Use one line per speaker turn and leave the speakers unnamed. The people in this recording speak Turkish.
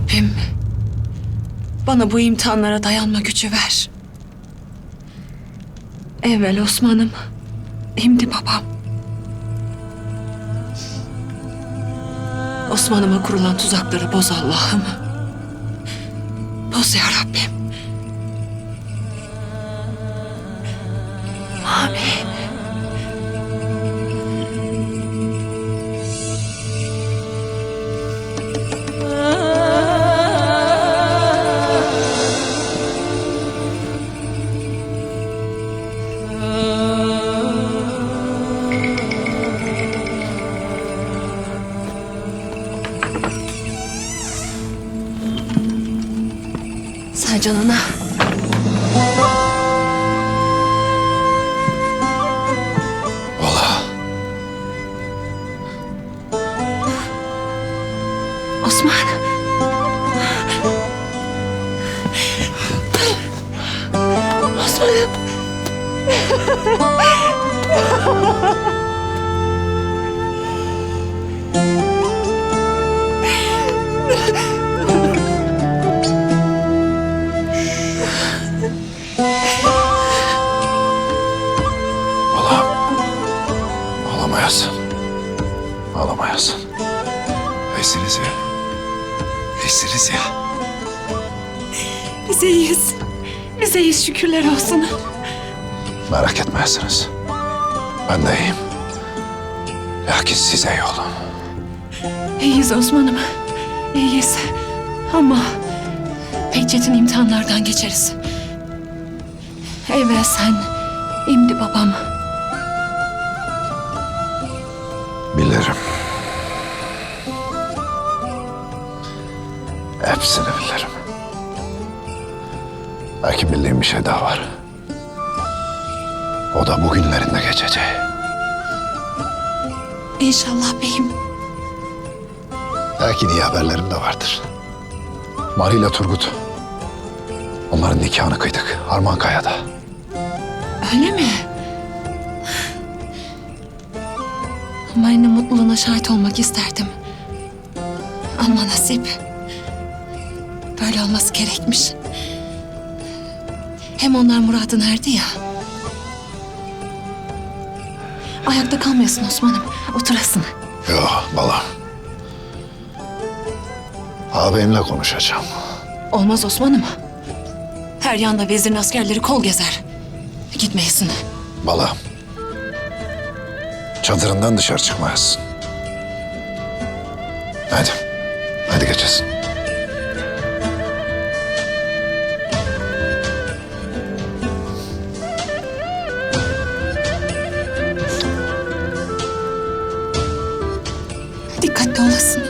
Rabbim bana bu imtihanlara dayanma gücü ver. Evvel Osman'ım, şimdi babam. Osman'ıma kurulan tuzakları boz Allah'ım. Boz ya Rabbim. Amin. Sercan ana.
Valla
Osman. Osman'ım.
Ağlamayasın. Ağlamayasın. İyisiniz ya. İyisiniz ya.
Biz iyiyiz. Biz iyiyiz şükürler olsun.
Merak etmezsiniz. Ben de iyiyim. Lakin siz iyi olun.
İyiyiz Osman'ım. İyiyiz. Ama pek çetin imtihanlardan geçeriz. Evvel sen, şimdi babam.
Hepsini bilirim. Belki bildiğim bir şey daha var. O da bugünlerinde geçecek.
İnşallah beyim.
Belki iyi haberlerim de vardır. Mari ile Turgut. Onların nikahını kıydık Harmankaya'da.
Öyle mi? Mari'nin mutluluğuna şahit olmak isterdim. Ama nasip. Böyle olması gerekmiş. Hem onlar muradına erdi ya. Ayakta kalmayasın Osman'ım. Oturasın.
Yok balam. Ağabeyimle konuşacağım.
Olmaz Osman'ım. Her yanda vezirin askerleri kol gezer. Gitmeyesin.
Balam. Çadırından dışarı çıkmayasın. Hadi. Hadi geçesin.
Dikkatli olasın.